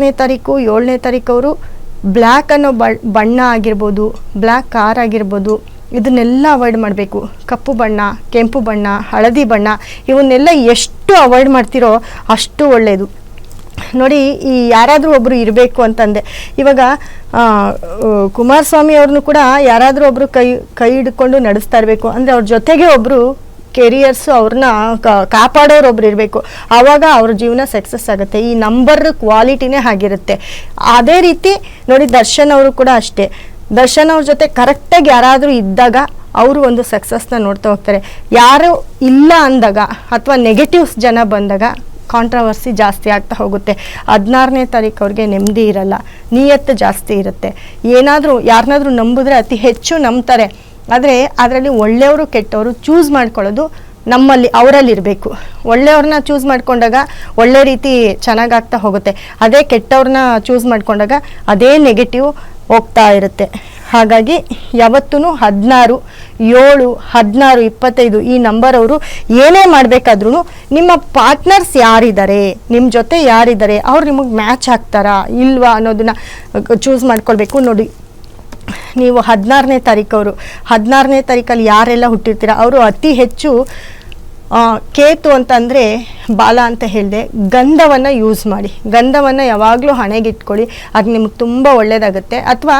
ಹದಿನಾರನೇ ತಾರೀಕು, ಏಳನೇ ತಾರೀಕು ಅವರು ಬ್ಲ್ಯಾಕ್ ಅನ್ನೋ ಬಣ್ಣ ಆಗಿರ್ಬೋದು ಬ್ಲ್ಯಾಕ್ ಕಾರ್ ಆಗಿರ್ಬೋದು, ಇದನ್ನೆಲ್ಲ ಅವಾಯ್ಡ್ ಮಾಡಬೇಕು. ಕಪ್ಪು ಬಣ್ಣ, ಕೆಂಪು ಬಣ್ಣ, ಹಳದಿ ಬಣ್ಣ, ಇವನ್ನೆಲ್ಲ ಎಷ್ಟು ಅವಾಯ್ಡ್ ಮಾಡ್ತಿರೋ ಅಷ್ಟು ಒಳ್ಳೆಯದು ನೋಡಿ, ಈ ಯಾರಾದರೂ ಒಬ್ಬರು ಇರಬೇಕು ಅಂತಂದೆ. ಇವಾಗ ಕುಮಾರಸ್ವಾಮಿ ಅವ್ರನ್ನೂ ಕೂಡ ಯಾರಾದರೂ ಒಬ್ಬರು ಕೈ ಕೈ ಹಿಡ್ಕೊಂಡು ನಡೆಸ್ತಾ ಇರಬೇಕು. ಅಂದರೆ ಅವ್ರ ಜೊತೆಗೆ ಒಬ್ಬರು ಕೆರಿಯರ್ಸು ಅವ್ರನ್ನ ಕಾಪಾಡೋರು ಒಬ್ರು ಇರಬೇಕು. ಆವಾಗ ಅವ್ರ ಜೀವನ ಸಕ್ಸಸ್ ಆಗುತ್ತೆ. ಈ ನಂಬರ್ ಕ್ವಾಲಿಟಿನೇ ಆಗಿರುತ್ತೆ ಅದೇ ರೀತಿ ನೋಡಿ ದರ್ಶನ್ ಅವರು ಕೂಡ ಅಷ್ಟೇ. ದರ್ಶನ್ ಅವ್ರ ಜೊತೆ ಕರೆಕ್ಟಾಗಿ ಯಾರಾದರೂ ಇದ್ದಾಗ ಅವರು ಒಂದು ಸಕ್ಸಸ್ನ ನೋಡ್ತಾ ಹೋಗ್ತಾರೆ. ಯಾರು ಇಲ್ಲ ಅಂದಾಗ ಅಥವಾ ನೆಗೆಟಿವ್ಸ್ ಜನ ಬಂದಾಗ ಕಾಂಟ್ರವರ್ಸಿ ಜಾಸ್ತಿ ಆಗ್ತಾ ಹೋಗುತ್ತೆ. ಹದಿನಾರನೇ ತಾರೀಕು ಅವ್ರಿಗೆ ನೆಮ್ಮದಿ ಇರಲ್ಲ. ನಿಯತ್ತು ಜಾಸ್ತಿ ಇರುತ್ತೆ. ಏನಾದರೂ ಯಾರನ್ನಾದ್ರೂ ನಂಬಿದ್ರೆ ಅತಿ ಹೆಚ್ಚು ನಂಬ್ತಾರೆ. ಆದರೆ ಅದರಲ್ಲಿ ಒಳ್ಳೆಯವರು ಕೆಟ್ಟವರು ಚೂಸ್ ಮಾಡ್ಕೊಳ್ಳೋದು ನಮ್ಮಲ್ಲಿ ಅವರಲ್ಲಿರಬೇಕು ಒಳ್ಳೆಯವ್ರನ್ನ ಚೂಸ್ ಮಾಡಿಕೊಂಡಾಗ ಒಳ್ಳೆ ರೀತಿ ಚೆನ್ನಾಗಾಗ್ತಾ ಹೋಗುತ್ತೆ. ಅದೇ ಕೆಟ್ಟವ್ರನ್ನ ಚೂಸ್ ಮಾಡಿಕೊಂಡಾಗ ಅದೇ ನೆಗೆಟಿವ್ ಹೋಗ್ತಾ ಇರುತ್ತೆ. ಹಾಗಾಗಿ ಯಾವತ್ತೂ ಹದಿನಾರು, ಏಳು, ಹದಿನಾರು, ಇಪ್ಪತ್ತೈದು ಈ ನಂಬರ್ ಅವರು ಏನೇ ಮಾಡಬೇಕಾದ್ರೂ ನಿಮ್ಮ ಪಾರ್ಟ್ನರ್ಸ್ ಯಾರಿದ್ದಾರೆ? ನಿಮ್ಮ ಜೊತೆ ಯಾರಿದ್ದಾರೆ? ಅವ್ರು ನಿಮಗೆ ಮ್ಯಾಚ್ ಆಗ್ತಾರಾ? ಇಲ್ವಾ ಅನ್ನೋದನ್ನ ಚೂಸ್ ಮಾಡ್ಕೊಳ್ಬೇಕು ನೋಡಿ. ನೀವು ಹದಿನಾರನೇ ತಾರೀಕವರು ಹದಿನಾರನೇ ತಾರೀಕಲ್ಲಿ ಯಾರೆಲ್ಲ ಹುಟ್ಟಿರ್ತೀರ? ಅವರು ಅತಿ ಹೆಚ್ಚು ಕೇತು ಅಂತಂದರೆ ಬಾಲ ಅಂತ ಹೇಳಿದೆ, ಗಂಧವನ್ನು ಯೂಸ್ ಮಾಡಿ. ಗಂಧವನ್ನು ಯಾವಾಗಲೂ ಹಣೆಗೆ ಇಟ್ಕೊಳ್ಳಿ ಅದು ನಿಮ್ಗೆ ತುಂಬ ಒಳ್ಳೆಯದಾಗುತ್ತೆ ಅಥವಾ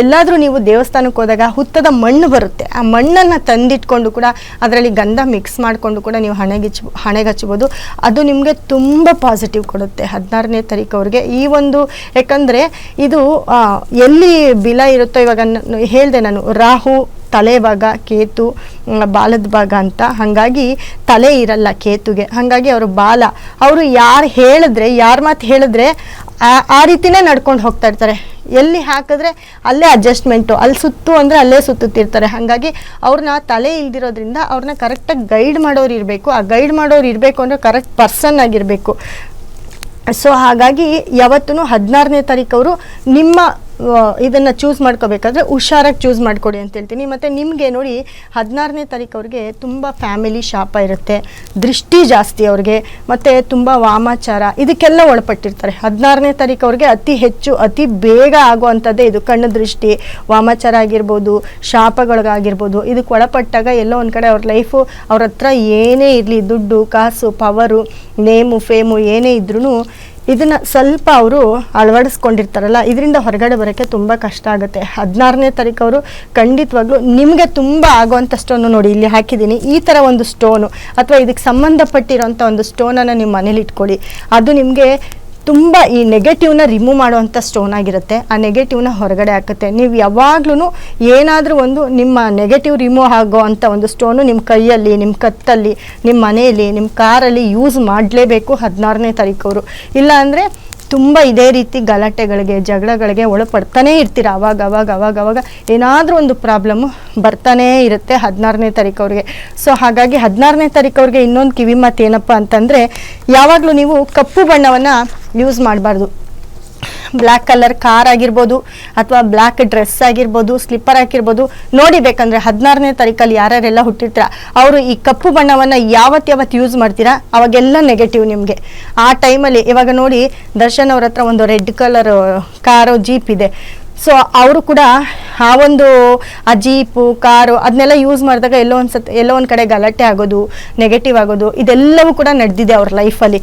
ಎಲ್ಲಾದರೂ ನೀವು ದೇವಸ್ಥಾನಕ್ಕೆ ಹೋದಾಗ ಹುತ್ತದ ಮಣ್ಣು ಬರುತ್ತೆ. ಆ ಮಣ್ಣನ್ನು ತಂದಿಟ್ಕೊಂಡು ಕೂಡ ಅದರಲ್ಲಿ ಗಂಧ ಮಿಕ್ಸ್ ಮಾಡಿಕೊಂಡು ಕೂಡ ನೀವು ಹಣೆಗೆ ಹಚ್ ಹಣೆಗೆ ಹಚ್ಬೋದು ಅದು ನಿಮಗೆ ತುಂಬ ಪಾಸಿಟಿವ್ ಕೊಡುತ್ತೆ. ಹದಿನಾರನೇ ತಾರೀಕು ಈ ಒಂದು, ಯಾಕಂದರೆ ಇದು ಎಲ್ಲಿ ಬಿಲ ಇರುತ್ತೋ ಇವಾಗ ಹೇಳಿದೆ ನಾನು, ರಾಹು ತಲೆ ಭಾಗ ಕೇತು ಬಾಲದ ಭಾಗ ಅಂತ. ಹಾಗಾಗಿ ತಲೆ ಇರಲ್ಲ ಕೇತುಗೆ. ಹಾಗಾಗಿ ಅವರು ಬಾಲ. ಅವರು ಯಾರು ಹೇಳಿದ್ರೆ, ಯಾರ ಮಾತು ಹೇಳಿದ್ರೆ ಆ- ರೀತಿನೇ ನಡ್ಕೊಂಡು ಹೋಗ್ತಾ ಇರ್ತಾರೆ. ಎಲ್ಲಿ ಹಾಕಿದ್ರೆ ಅಲ್ಲೇ ಅಡ್ಜಸ್ಟ್ಮೆಂಟು ಅಲ್ಲಿ ಸುತ್ತು ಅಂದರೆ ಅಲ್ಲೇ ಸುತ್ತುತ್ತಿರ್ತಾರೆ. ಹಾಗಾಗಿ ಅವ್ರನ್ನ ತಲೆ ಇಲ್ದಿರೋದ್ರಿಂದ ಅವ್ರನ್ನ ಕರೆಕ್ಟಾಗಿ ಗೈಡ್ ಮಾಡೋರು ಇರಬೇಕು. ಆ ಗೈಡ್ ಮಾಡೋರು ಇರಬೇಕು ಅಂದರೆ ಕರೆಕ್ಟ್ ಪರ್ಸನ್ ಆಗಿರಬೇಕು. ಸೊ ಹಾಗಾಗಿ ಯಾವತ್ತೂ ಹದಿನಾರನೇ ತಾರೀಕು ನಿಮ್ಮ ಇದನ್ನ ಚೂಸ್ ಮಾಡ್ಕೋಬೇಕಾದ್ರೆ ಹುಷಾರಾಗಿ ಚೂಸ್ ಮಾಡ್ಕೊಡಿ ಅಂತ ಹೇಳ್ತೀನಿ. ಮತ್ತು ನಿಮಗೆ ನೋಡಿ, ಹದಿನಾರನೇ ತಾರೀಕು ಅವ್ರಿಗೆ ತುಂಬ ಫ್ಯಾಮಿಲಿ ಶಾಪ ಇರುತ್ತೆ. ದೃಷ್ಟಿ ಜಾಸ್ತಿ ಅವ್ರಿಗೆ. ಮತ್ತು ತುಂಬ ವಾಮಾಚಾರ, ಇದಕ್ಕೆಲ್ಲ ಒಳಪಟ್ಟಿರ್ತಾರೆ. ಹದಿನಾರನೇ ತಾರೀಕು ಅವ್ರಿಗೆ ಅತಿ ಹೆಚ್ಚು, ಅತಿ ಬೇಗ ಆಗುವಂಥದ್ದೇ ಇದು. ಕಣ್ಣು ದೃಷ್ಟಿ, ವಾಮಾಚಾರ ಆಗಿರ್ಬೋದು, ಶಾಪಗಳಿಗಾಗಿರ್ಬೋದು. ಇದಕ್ಕೆ ಒಳಪಟ್ಟಾಗ ಎಲ್ಲೋ ಒಂದು ಕಡೆ ಅವ್ರ ಲೈಫು ಅವ್ರ ಹತ್ರ ಏನೇ ಇರಲಿ, ದುಡ್ಡು, ಕಾಸು ಪವರು ನೇಮು ಫೇಮು ಏನೇ ಇದ್ರೂ ಇದನ್ನ ಸ್ವಲ್ಪ ಅವರು ಅಳವಡಿಸ್ಕೊಂಡಿರ್ತಾರಲ್ಲ, ಇದರಿಂದ ಹೊರಗಡೆ ಬರೋಕ್ಕೆ ತುಂಬ ಕಷ್ಟ ಆಗುತ್ತೆ. ಹದಿನಾರನೇ ತಾರೀಕು ಅವರು ಖಂಡಿತವಾಗ್ಲೂ ನಿಮಗೆ ತುಂಬ ಆಗುವಂಥ ಸ್ಟೋನು ನೋಡಿ, ಇಲ್ಲಿ ಹಾಕಿದ್ದೀನಿ. ಈ ಥರ ಒಂದು ಸ್ಟೋನು ಅಥವಾ ಇದಕ್ಕೆ ಸಂಬಂಧಪಟ್ಟಿರೋಂಥ ಒಂದು ಸ್ಟೋನನ್ನು ನಿಮ್ಮ ಮನೇಲಿ ಇಟ್ಕೊಳ್ಳಿ. ಅದು ನಿಮಗೆ ತುಂಬ ಈ ನೆಗೆಟಿವ್ನ ರಿಮೂವ್ ಮಾಡುವಂಥ ಸ್ಟೋನ್ ಆಗಿರುತ್ತೆ. ಆ ನೆಗೆಟಿವ್ನ ಹೊರಗಡೆ ಹಾಕುತ್ತೆ. ನೀವು ಯಾವಾಗ್ಲೂ ಏನಾದರೂ ಒಂದು ನಿಮ್ಮ ನೆಗೆಟಿವ್ ರಿಮೂವ್ ಆಗೋ ಅಂಥ ಒಂದು ಸ್ಟೋನು ನಿಮ್ಮ ಕೈಯಲ್ಲಿ ನಿಮ್ಮ ಕತ್ತಲ್ಲಿ ನಿಮ್ಮ ಮನೆಯಲ್ಲಿ ನಿಮ್ಮ ಕಾರಲ್ಲಿ ಯೂಸ್ ಮಾಡಲೇಬೇಕು ಹದಿನಾರನೇ ತಾರೀಕವರು. ಇಲ್ಲ ಅಂದರೆ ತುಂಬ ಇದೇ ರೀತಿ ಗಲಾಟೆಗಳಿಗೆ, ಜಗಳಗಳಿಗೆ ಒಳಪಡ್ತಾನೆ ಇರ್ತೀರ. ಅವಾಗ ಅವಾಗ ಅವಾಗ ಅವಾಗ ಏನಾದರೂ ಒಂದು ಪ್ರಾಬ್ಲಮ್ಮು ಬರ್ತಾನೇ ಇರುತ್ತೆ ಹದಿನಾರನೇ ತಾರೀಕು ಅವ್ರಿಗೆ. ಸೊ ಹಾಗಾಗಿ ಹದಿನಾರನೇ ತಾರೀಕು ಇನ್ನೊಂದು ಕಿವಿ ಮಾತು ಏನಪ್ಪ ಅಂತಂದರೆ, ಯಾವಾಗಲೂ ನೀವು ಕಪ್ಪು ಬಣ್ಣವನ್ನು ಯೂಸ್ ಮಾಡಬಾರ್ದು. ಬ್ಲ್ಯಾಕ್ ಕಲರ್ ಕಾರ್ ಆಗಿರ್ಬೋದು ಅಥವಾ ಬ್ಲ್ಯಾಕ್ ಡ್ರೆಸ್ ಆಗಿರ್ಬೋದು, ಸ್ಲಿಪ್ಪರ್ ಹಾಕಿರ್ಬೋದು, ನೋಡಿ ಬೇಕಂದ್ರೆ ಹದಿನಾರನೇ ತಾರೀಕಲ್ಲಿ ಯಾರ್ಯಾರೆಲ್ಲ ಹುಟ್ಟಿರ್ತೀರ, ಅವರು ಈ ಕಪ್ಪು ಬಣ್ಣವನ್ನು ಯಾವತ್ತು ಯಾವತ್ತು ಯೂಸ್ ಮಾಡ್ತೀರಾ, ಅವಾಗೆಲ್ಲ ನೆಗೆಟಿವ್ ನಿಮಗೆ. ಆ ಟೈಮಲ್ಲಿ ಇವಾಗ ನೋಡಿ ದರ್ಶನ್ ಅವ್ರ ಹತ್ರ ಒಂದು ರೆಡ್ ಕಲರ್ ಕಾರು ಜೀಪ್ ಇದೆ. ಸೊ ಅವರು ಕೂಡ ಆ ಒಂದು, ಆ ಜೀಪು ಕಾರು ಅದನ್ನೆಲ್ಲ ಯೂಸ್ ಮಾಡಿದಾಗ ಎಲ್ಲೋ ಒಂದು ಸತ್ ಎಲ್ಲೋ ಒಂದು ಕಡೆ ಗಲಾಟೆ ಆಗೋದು ನೆಗೆಟಿವ್ ಆಗೋದು, ಇದೆಲ್ಲವೂ ಕೂಡ ನಡೆದಿದೆ ಅವ್ರ ಲೈಫಲ್ಲಿ